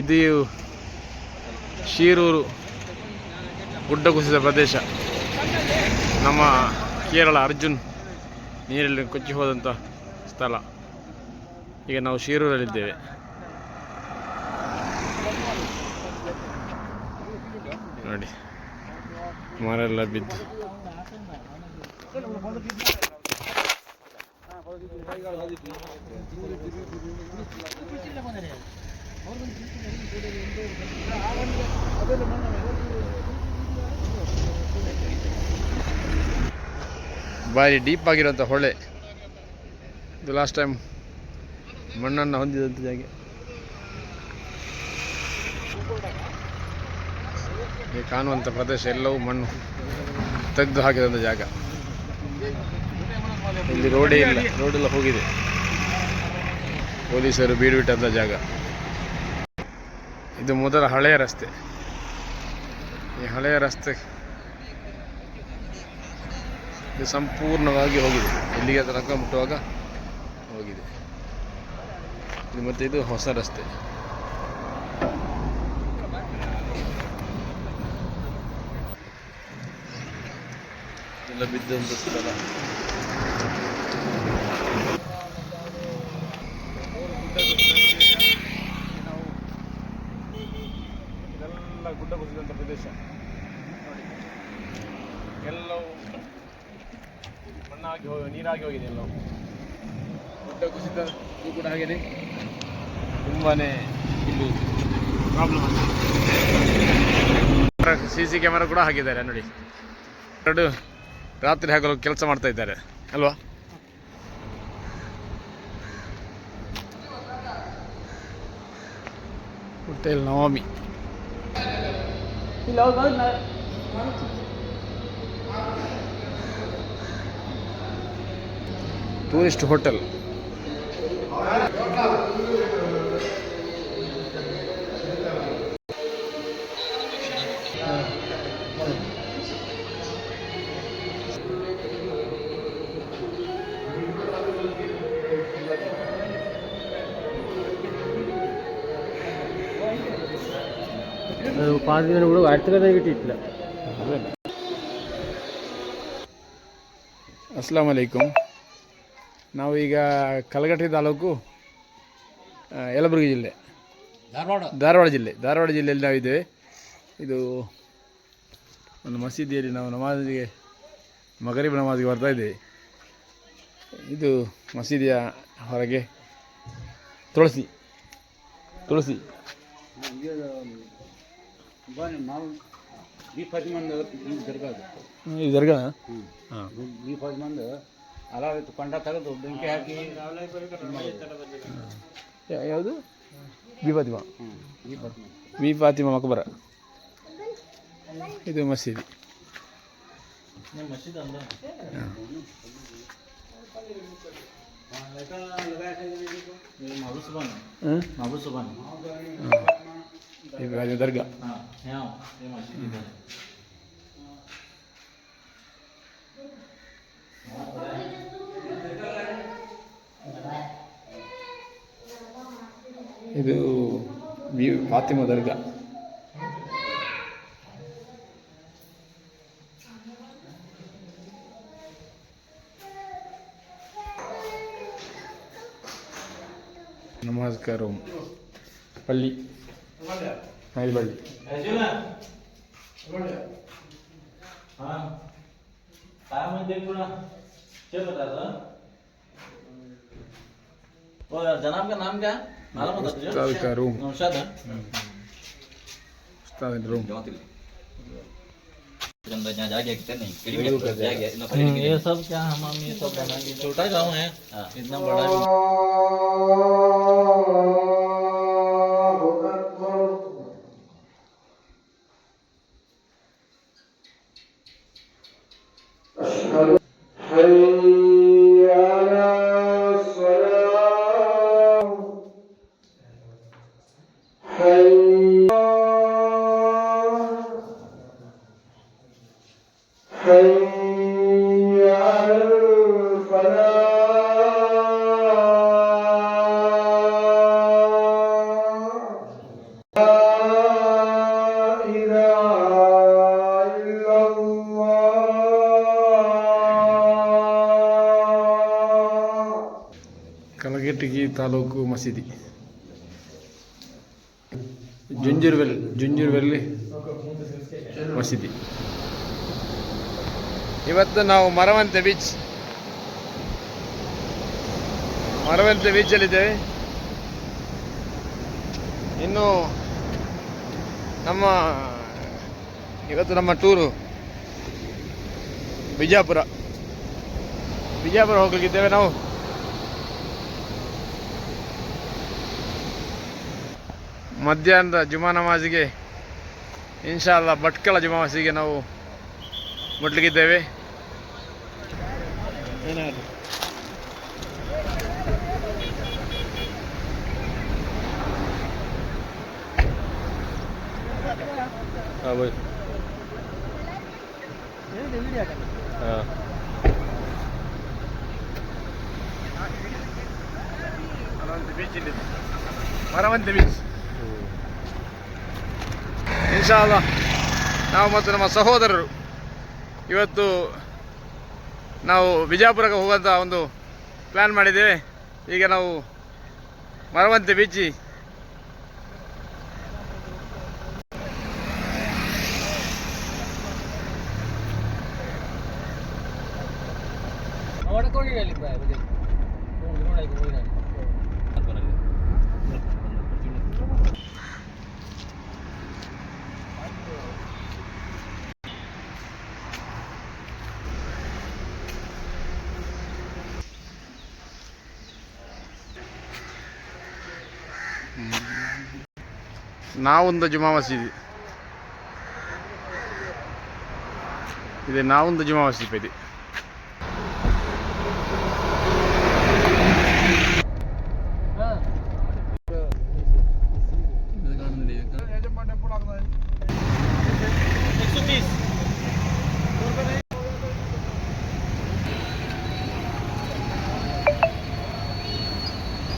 ಇದು ಶೀರೂರು ಗುಡ್ಡ ಕುಸಿದ ಪ್ರದೇಶ. ನಮ್ಮ ಕೇರಳ ಅರ್ಜುನ್ ನೀರಲ್ಲಿ ಕೊಚ್ಚಿ ಹೋದಂಥ ಸ್ಥಳ. ಈಗ ನಾವು ಶೀರೂರಲ್ಲಿದ್ದೇವೆ. ನೋಡಿ ಮರ ಎಲ್ಲ ಬಿದ್ದು. ಭಾರಿ ಡೀಪ್ ಆಗಿರೋಂಥ ಹೊಳೆ. ಇದು ಲಾಸ್ಟ್ ಟೈಮ್ ಮಣ್ಣನ್ನು ಹೊಂದಿದಂಥ ಜಾಗ. ಈ ಕಾಣುವಂಥ ಪ್ರದೇಶ ಎಲ್ಲವೂ ಮಣ್ಣು. ತೆಗೆದು ಹಾಕಿದಂಥ ಜಾಗ. ಇಲ್ಲಿ ರೋಡೇ ಇಲ್ಲ. ರೋಡೆಲ್ಲ ಹೋಗಿದೆ. ಪೊಲೀಸರು ಬೀಡು ಬಿಟ್ಟಂಥ ಜಾಗ. ಇದು ಮೊದಲ ಹಳೆಯ ರಸ್ತೆ. ಈ ಹಳೆಯ ರಸ್ತೆ ಇದು ಸಂಪೂರ್ಣವಾಗಿ ಹೋಗಿದೆ. ಇಲ್ಲಿಗೆ ತನಕ ಮುಟ್ಟುವಾಗ ಹೋಗಿದೆ. ಇದು ಮತ್ತೆ ಇದು ಹೊಸ ರಸ್ತೆ. ಎಲ್ಲ ಬಿದ್ದಂಥ ಸ್ಥಳ ಇದೆಲ್ಲ ಗುಡ್ಡ ಕುಸಿದಂಥ ಪ್ರದೇಶ ನೋಡಿ ಎಲ್ಲವೂ ಹೋಗಿ ನೀರಾಗಿ ಹೋಗಿದೆ ಎಲ್ಲವೂ ಗುಡ್ಡ ಕುಸಿತ ಕೂಡ ಹಾಗೇನೆ ತುಂಬಾನೇ ಇಲ್ಲಿ ಪ್ರಾಬ್ಲಮ್ ಆಗಿದೆ. ಸಿ ಸಿ ಕ್ಯಾಮೆರಾ ಕೂಡ ಹಾಕಿದ್ದಾರೆ, ನೋಡಿ. ಎರಡು ರಾತ್ರಿ ಹಾಕಲು ಕೆಲಸ ಮಾಡ್ತಾ ಇದ್ದಾರೆ, ಅಲ್ವಾ? ಹೋಟೆಲ್ ನವಮಿ. Tourist hotel. പാതി ഇവിടെ അടുത്ത കഥ കിട്ടിയിട്ടില്ല. അസ്സാം വലൈക്കും ನಾವು ಈಗ ಕಲಘಟ್ಟಿ ತಾಲೂಕು ಯಲಬುರ್ಗಿ ಜಿಲ್ಲೆ. ಧಾರವಾಡ. ಧಾರವಾಡ ಜಿಲ್ಲೆ. ಧಾರವಾಡ ಜಿಲ್ಲೆಯಲ್ಲಿ ನಾವಿದ್ದೇವೆ. ಇದು ಒಂದು ಮಸೀದಿಯಲ್ಲಿ ನಾವು ನಮಾಜಿಗೆ ಮಗರಿಬ್ ನಮಾಜಿಗೆ ಬರ್ತಾ ಇದ್ದೇವೆ. ಇದು ಮಸೀದಿಯ ಹೊರಗೆ ತುಳಸಿ. ತುಳಸಿ. ಈ ದರ್ಗಾ? ಹಾಂ ಈ ಪದಿ ಮಂದಿ ಅಲ ಕೊಂಡ ತೆಗೆದು ಬೆಂಕಿ ಹಾಕಿ ಯಾವುದು ಬಿ ಫಾತಿಮಾ ಹ್ಞೂ ಈ ಪದಿ ಮಂದಿ ಬಿ ಫಾತಿಮಾ ಮಕಬರ ಇದು ಮಸೀದಿ ಮಸೀದ್ ಅಂದ ಫಾತಿಮ ಹಾಂ. ಮಾಬುಸುಬಾನ್ ಇದು ದರ್ಗಾ ಹಾಂ जनाब का नाम क्या? मालूम होता तुझे उस्ताद का रूम नौशाद है? उस्ताद का रूम गंदा जहाँ जा गया कितने नहीं करीब जा गया इतना फरीद ये सब क्या हम हम ये सब बनाएँगे? छोटा गाँव है। हाँ। इतना बड़ा ಕಲ್ಕೆಟ್ಟಿಗಿ ತಾಲೂಕು ಮಸೀದಿ. ಜುಂಜುರ್ವೆಲ್, ಜುಂಜುರ್ವೆಲ್ಲಿ ಮಸೀದಿ. ಇವತ್ತು ನಾವು ಮರವಂತೆ ಬೀಚ್. ಮರವಂತೆ ಬೀಚಲ್ಲಿದ್ದೇವೆ. ಇನ್ನು ನಮ್ಮ ಇವತ್ತು ನಮ್ಮ ಟೂರು ಬಿಜಾಪುರ. ಬಿಜಾಪುರ ಹೋಗ್ಲಿಕ್ಕಿದ್ದೇವೆ ನಾವು. ಮಧ್ಯಾಹ್ನದ ಜುಮಾ ನಮಾಜಿಗೆ ಇನ್ಶಾಲ್ಲ ಭಟ್ಕಳ ಜುಮಾ ಮಸೀದಿಗೆ ನಾವು ಮುಟ್ಲಿಕ್ಕಿದ್ದೇವೆ. ಬೀಚ್ ಇಲ್ಲಿ ಮರವಂತೆ ಬೀಚ್. ಇನ್ಶಾಲ್ಲ ನಾವು ಮತ್ತು ನಮ್ಮ ಸಹೋದರರು ಇವತ್ತು ನಾವು ಬಿಜಾಪುರಕ್ಕೆ ಹೋಗುವಂಥ ಒಂದು ಪ್ಲ್ಯಾನ್ ಮಾಡಿದ್ದೇವೆ. ಈಗ ನಾವು ಮರವಂತೆ ಬೀಚಿ. ನಾವೊಂದು ಜುಮಾ ಮಸೀದಿ ಇದೆ ನಾವೊಂದು ಜುಮಾ ಮಸೀದಿ ಇದೆ